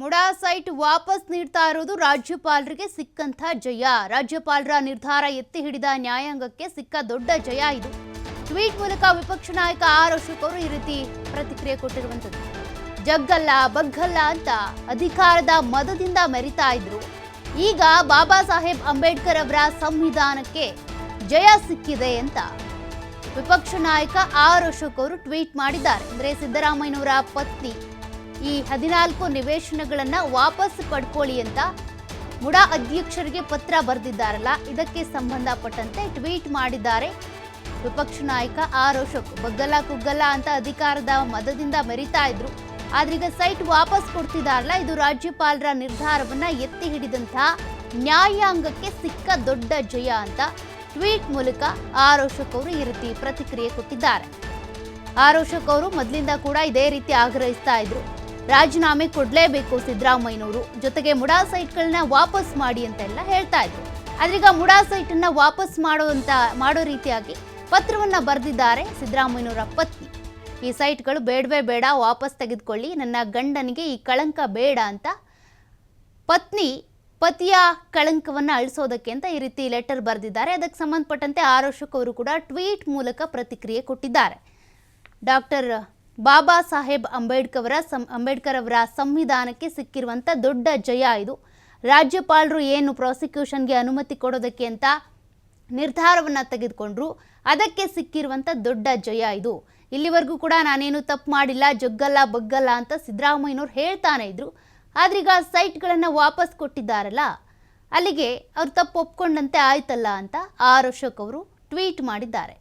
MUDA site ವಾಪಸ್ ನೀಡ್ತಾ ಇರೋದು ರಾಜ್ಯಪಾಲರಿಗೆ ಸಿಕ್ಕಂಥ ಜಯ. ರಾಜ್ಯಪಾಲರ ನಿರ್ಧಾರ ಎತ್ತಿ ಹಿಡಿದ ನ್ಯಾಯಾಂಗಕ್ಕೆ ಸಿಕ್ಕ ದೊಡ್ಡ ಜಯ ಇದು. ಟ್ವೀಟ್ ಮೂಲಕ ವಿಪಕ್ಷ ನಾಯಕ ಆರ್ ಅಶೋಕ್ ಈ ರೀತಿ ಪ್ರತಿಕ್ರಿಯೆ ಕೊಟ್ಟಿರುವಂಥದ್ದು. ಜಗ್ಗಲ್ಲ, ಬಗ್ಗಲ್ಲ ಅಂತ ಅಧಿಕಾರದ ಮದದಿಂದ ಮೆರಿತಾ ಇದ್ರು. ಈಗ ಬಾಬಾ ಸಾಹೇಬ್ ಅಂಬೇಡ್ಕರ್ ಅವರ ಸಂವಿಧಾನಕ್ಕೆ ಜಯ ಸಿಕ್ಕಿದೆ ಅಂತ ವಿಪಕ್ಷ ನಾಯಕ ಆರ್ ಅಶೋಕ್ ಅವರು ಟ್ವೀಟ್ ಮಾಡಿದ್ದಾರೆ. ಅಂದ್ರೆ ಸಿದ್ದರಾಮಯ್ಯನವರ ಪತ್ನಿ ಈ ಹದಿನಾಲ್ಕು ನಿವೇಶನಗಳನ್ನು ವಾಪಸ್ ಪಡ್ಕೊಳ್ಳಿ ಅಂತ ಮುಡಾ ಅಧ್ಯಕ್ಷರಿಗೆ ಪತ್ರ ಬರೆದಿದ್ದಾರಲ್ಲ, ಇದಕ್ಕೆ ಸಂಬಂಧಪಟ್ಟಂತೆ ಟ್ವೀಟ್ ಮಾಡಿದ್ದಾರೆ. ವಿಪಕ್ಷ ನಾಯಕ ಆರ್ ಅಶೋಕ್ ಬಗ್ಗಲ ಕುಗ್ಗಲ್ಲ ಅಂತ ಅಧಿಕಾರದ ಮದದಿಂದ ಮೆರಿತಾ ಇದ್ರು. ಆದ್ರೀಗ ಸೈಟ್ ವಾಪಸ್ ಕೊಡ್ತಿದಾರಲ್ಲ, ಇದು ರಾಜ್ಯಪಾಲರ ನಿರ್ಧಾರವನ್ನ ಎತ್ತಿ ಹಿಡಿದಂತಹ ನ್ಯಾಯಾಂಗಕ್ಕೆ ಸಿಕ್ಕ ದೊಡ್ಡ ಜಯ ಅಂತ ಟ್ವೀಟ್ ಮೂಲಕ ಆರ್ ಅಶೋಕ್ ಅವರು ಈ ರೀತಿ ಪ್ರತಿಕ್ರಿಯೆ ಕೊಟ್ಟಿದ್ದಾರೆ. ಆರ್ ಅಶೋಕ್ ಅವರು ಮೊದಲಿಂದ ಕೂಡ ಇದೇ ರೀತಿ ಆಗ್ರಹಿಸ್ತಾ ಇದ್ರು. ರಾಜೀನಾಮೆ ಕೊಡಲೇಬೇಕು ಸಿದ್ದರಾಮಯ್ಯನವರು. ಜೊತೆಗೆ ಮುಡಾ ಸೈಟ್ಗಳನ್ನ ವಾಪಸ್ ಮಾಡಿ ಅಂತ ಎಲ್ಲ ಹೇಳ್ತಾ ಇದ್ರು. ಆದ್ರೀಗ ಮುಡಾ ಸೈಟ್ ಅನ್ನ ವಾಪಸ್ ಮಾಡುವಂತ ಮಾಡೋ ರೀತಿಯಾಗಿ ಪತ್ರವನ್ನ ಬರೆದಿದ್ದಾರೆ ಸಿದ್ದರಾಮಯ್ಯನವರ ಪತ್ನಿ. ಈ ಸೈಟ್ಗಳು ಬೇಡವೇ ಬೇಡ, ವಾಪಸ್ ತೆಗೆದುಕೊಳ್ಳಿ, ನನ್ನ ಗಂಡನಿಗೆ ಈ ಕಳಂಕ ಬೇಡ ಅಂತ ಪತ್ನಿ, ಪತಿಯ ಕಳಂಕವನ್ನ ಅಳಿಸೋದಕ್ಕೆ ಅಂತ ಈ ರೀತಿ ಲೆಟರ್ ಬರೆದಿದ್ದಾರೆ. ಅದಕ್ಕೆ ಸಂಬಂಧಪಟ್ಟಂತೆ ಆರೋಷಕ್ ಅವರು ಕೂಡ ಟ್ವೀಟ್ ಮೂಲಕ ಪ್ರತಿಕ್ರಿಯೆ ಕೊಟ್ಟಿದ್ದಾರೆ. ಡಾಕ್ಟರ್ ಬಾಬಾ ಸಾಹೇಬ್ ಅಂಬೇಡ್ಕರ್ ಸಂ ಅಂಬೇಡ್ಕರ್ ಅವರ ಸಂವಿಧಾನಕ್ಕೆ ಸಿಕ್ಕಿರುವಂಥ ದೊಡ್ಡ ಜಯ ಇದು. ರಾಜ್ಯಪಾಲರು ಏನು ಪ್ರಾಸಿಕ್ಯೂಷನ್ಗೆ ಅನುಮತಿ ಕೊಡೋದಕ್ಕೆ ಅಂತ ನಿರ್ಧಾರವನ್ನು ತೆಗೆದುಕೊಂಡ್ರು. ಅದಕ್ಕೆ ಸಿಕ್ಕಿರುವಂಥ ದೊಡ್ಡ ಜಯ ಇದು. ಇಲ್ಲಿವರೆಗೂ ಕೂಡ ನಾನೇನು ತಪ್ಪು ಮಾಡಿಲ್ಲ, ಜಗ್ಗಲ್ಲ, ಬಗ್ಗಲ್ಲ ಅಂತ ಸಿದ್ದರಾಮಯ್ಯನವ್ರು ಹೇಳ್ತಾನೆ ಇದ್ರು. ಆದ್ರೀಗ ಸೈಟ್ಗಳನ್ನು ವಾಪಸ್ ಕೊಟ್ಟಿದ್ದಾರಲ್ಲ, ಅಲ್ಲಿಗೆ ಅವ್ರು ತಪ್ಪು ಒಪ್ಕೊಂಡಂತೆ ಆಯ್ತಲ್ಲ ಅಂತ ಆರ್ ಅಶೋಕ್ ಅವರು ಟ್ವೀಟ್ ಮಾಡಿದ್ದಾರೆ.